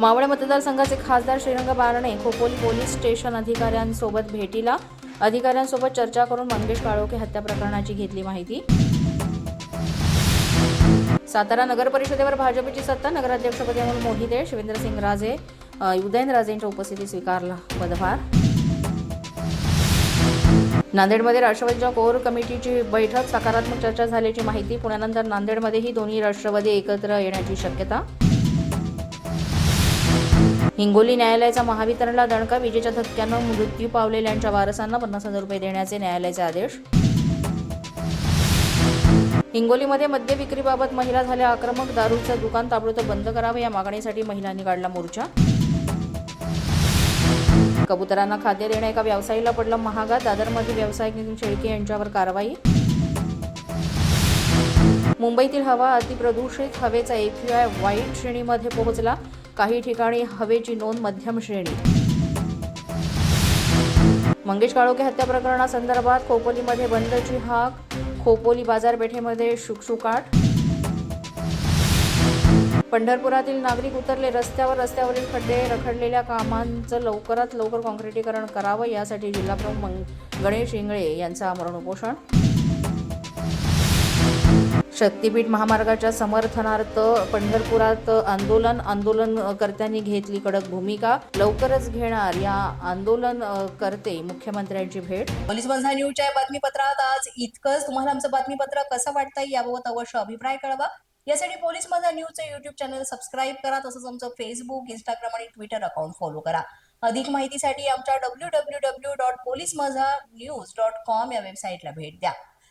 मावळे मतदारसंघाचे खासदार Shrirang Barne Khopoli police station अधिकाऱ्यांसोबत भेटीला. अधिकाऱ्यांसोबत चर्चा करून मंगेश काळोखे हत्या प्रकरणाची घेतली माहिती. सातारा नगर परिषदेवर भाजपची सत्ता नगराध्यक्षपदी म्हणून मोहिते शिवेंद्रसिंग राजे उदयनराजेंच्या उपस्थितीत स्वीकारला पदभार. नांदेडमध्ये राष्ट्रवादीच्या कोर कमिटीची बैठक सकारात्मक चर्चा झाल्याची माहिती पुण्यानंतर नांदेडमध्येही दोन्ही राष्ट्रवादी एकत्र येण्याची शक्यता. हिंगोली न्यायालयाचा महावितरणला दणका विजेच्या धक्क्यानं मृत्यू पावलेल्यांच्या वारसांना पन्नास हजार रुपये देण्याचे न्यायालयाचे आदेश. हिंगोलीमध्ये मद्य विक्रीबाबत महिला झाल्या आक्रमक दारूचं दुकान ताबडतोब बंद करावं या मागणीसाठी महिलांनी काढला मोर्चा. कबुतरांना खाद्य देणं एका व्यावसायिकाला पडलं महागात दादरमध्ये व्यावसायिक नितीन शेळके यांच्यावर कारवाई. मुंबईतील हवा अतिप्रदूषित हवेचा एक्यूआय वाईट श्रेणीमध्ये पोहोचला. काही ठिकाणी हवेची नोंद मध्यम श्रेणी. मंगेश काळोखे हत्या प्रकरणासंदर्भात खोपोलीमध्ये बंदची हाक खोपोली बाजारपेठेमध्ये शुकशुकाट पंढरपुरातील नागरिक उतरले रस्त्यावर रस्त्यावरील खड्डे रखडलेल्या कामांचं लवकरात लवकर काँक्रिटीकरण करावं यासाठी जिल्हाप्रमुख गणेश इंगळे यांचं आमरण उपोषण. शक्तीपीठ महामार्गाच्या समर्थनार्थ पंढरपुरात आंदोलन आंदोलनकर्त्यांनी घेतली कडक भूमिका. लवकरच घेणार या आंदोलन करते मुख्यमंत्र्यांची भेट. पोलीस बंधा न्यूजच्या या बातमीपत्रात आज इतकंच. तुम्हाला आमचं बातमीपत्र कसं वाटतं याबाबत अवश्य अभिप्राय कळवा. यासाठी पोलीस माझा न्यूजचं युट्यूब चॅनल सबस्क्राईब करा तसंच आमचं फेसबुक इंस्टाग्राम आणि ट्विटर अकाउंट फॉलो करा. अधिक माहितीसाठी आमच्या W W W dot police Majha news dot com या वेबसाईटला भेट द्या.